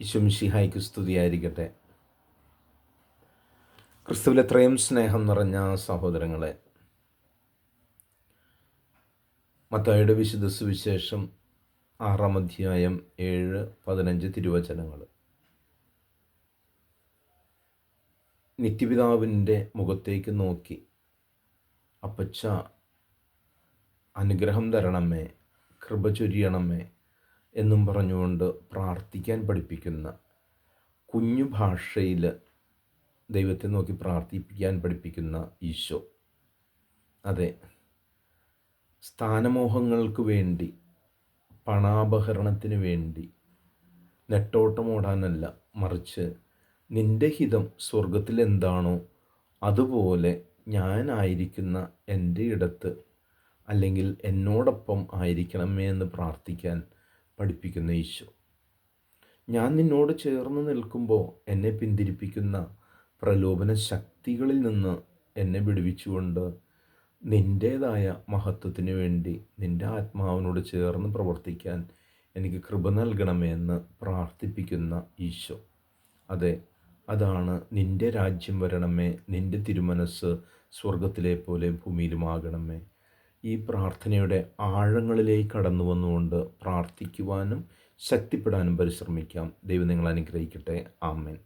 ഇശുംഷിഹായ്ക്ക് സ്തുതിയായിരിക്കട്ടെ. ക്രിസ്തുവിൽ എത്രയും സ്നേഹം നിറഞ്ഞ സഹോദരങ്ങളെ മത്തായുടെ വിശുദ്ധ സുവിശേഷം ആറാം അധ്യായം ഏഴ് പതിനഞ്ച് തിരുവചനങ്ങൾ. നിത്യപിതാവിന്റെ മുഖത്തേക്ക് നോക്കി അപ്പച്ച അനുഗ്രഹം തരണമേ കൃപ ചൊരിയണമേ എന്നും പറഞ്ഞുകൊണ്ട് പ്രാർത്ഥിക്കാൻ പഠിപ്പിക്കുന്ന കുഞ്ഞു ഭാഷയിൽ ദൈവത്തെ നോക്കി പ്രാർത്ഥിപ്പിക്കാൻ പഠിപ്പിക്കുന്ന ഈശോ. അതെ സ്ഥാനമോഹങ്ങൾക്ക് വേണ്ടി പണാപഹരണത്തിന് വേണ്ടി നെട്ടോട്ടമോടാനല്ല മറിച്ച് നിന്റെ ഹിതം സ്വർഗത്തിൽ എന്താണോ അതുപോലെ ഞാനായിരിക്കുന്ന എന്റെ ഇടത്ത് അല്ലെങ്കിൽ എന്നോടൊപ്പം ആയിരിക്കണമേ എന്ന് പ്രാർത്ഥിക്കാൻ പഠിപ്പിക്കുന്ന ഈശോ. ഞാൻ നിന്നോട് ചേർന്ന് നിൽക്കുമ്പോൾ എന്നെ പിന്തിരിപ്പിക്കുന്ന പ്രലോഭന ശക്തികളിൽ നിന്ന് എന്നെ വിടുവിച്ചുകൊണ്ട് നിന്റേതായ മഹത്വത്തിന് വേണ്ടി നിന്റെ ആത്മാവിനോട് ചേർന്ന് പ്രവർത്തിക്കാൻ എനിക്ക് കൃപ നൽകണമേ എന്ന് പ്രാർത്ഥിപ്പിക്കുന്ന ഈശോ. അതെ അതാണ് നിന്റെ രാജ്യം വരണമേ നിന്റെ തിരുമനസ് സ്വർഗത്തിലെ പോലെ ഭൂമിയിലുമാകണമേ. ഈ പ്രാർത്ഥനയുടെ ആഴങ്ങളിലേക്ക് കടന്നു വന്നുകൊണ്ട് പ്രാർത്ഥിക്കുവാനും ശക്തിപ്പെടാനും പരിശ്രമിക്കാം. ദൈവം നിങ്ങൾ അനുഗ്രഹിക്കട്ടെ. ആമേൻ.